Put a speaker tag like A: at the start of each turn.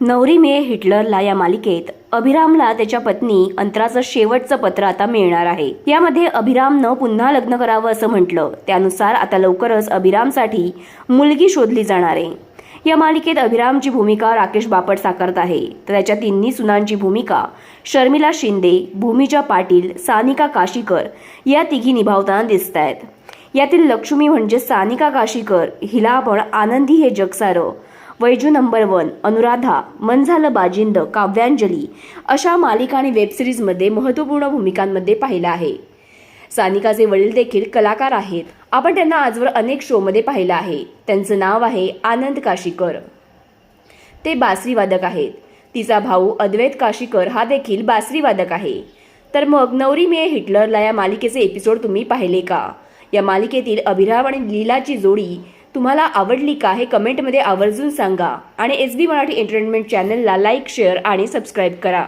A: नवरी मे हिटलरला या मालिकेत अभिरामला त्याच्या पत्नी अंतराचं शेवटचं पत्र आता मिळणार आहे. यामध्ये अभिरामनं पुन्हा लग्न करावं असं म्हटलं. त्यानुसार आता लवकरच अभिरामसाठी मुलगी शोधली जाणार आहे. या मालिकेत अभिरामची भूमिका राकेश बापट साकारत आहे. तर त्याच्या तिन्ही सुनांची भूमिका शर्मिला शिंदे भूमिजा पाटील सानिका काशीकर या तिघी निभावताना दिसत आहेत यातील लक्ष्मी म्हणजे सानिका काशीकर हिला आपण आनंदी हे जगसारं वैजू नंबर वन अनुराधा मन झालं बाजिंद काव्यांजली अशा मालिका आणि वेबसिरीजमध्ये महत्त्वपूर्ण भूमिकांमध्ये पाहिलं आहे. सानिकाचे वडील देखील कलाकार आहेत. आपण त्यांना आजवर अनेक शोमध्ये पाहिलं आहे. त्यांचं नाव आहे आनंद काशीकर. ते बासरी वादक आहेत. तिचा भाऊ अद्वैत काशीकर हा देखील बासरी वादक आहे. तर मग नवरी मे हिटलरला या मालिकेचे एपिसोड तुम्ही पाहिले का? या मालिकेतील अभिराम आणि लीलाची जोडी तुम्हाला आवडली का हे कमेंटमध्ये आवर्जून सांगा. आणि एस बी मराठी एंटरटेनमेंट चॅनलला लाईक शेअर आणि सबस्क्राईब करा.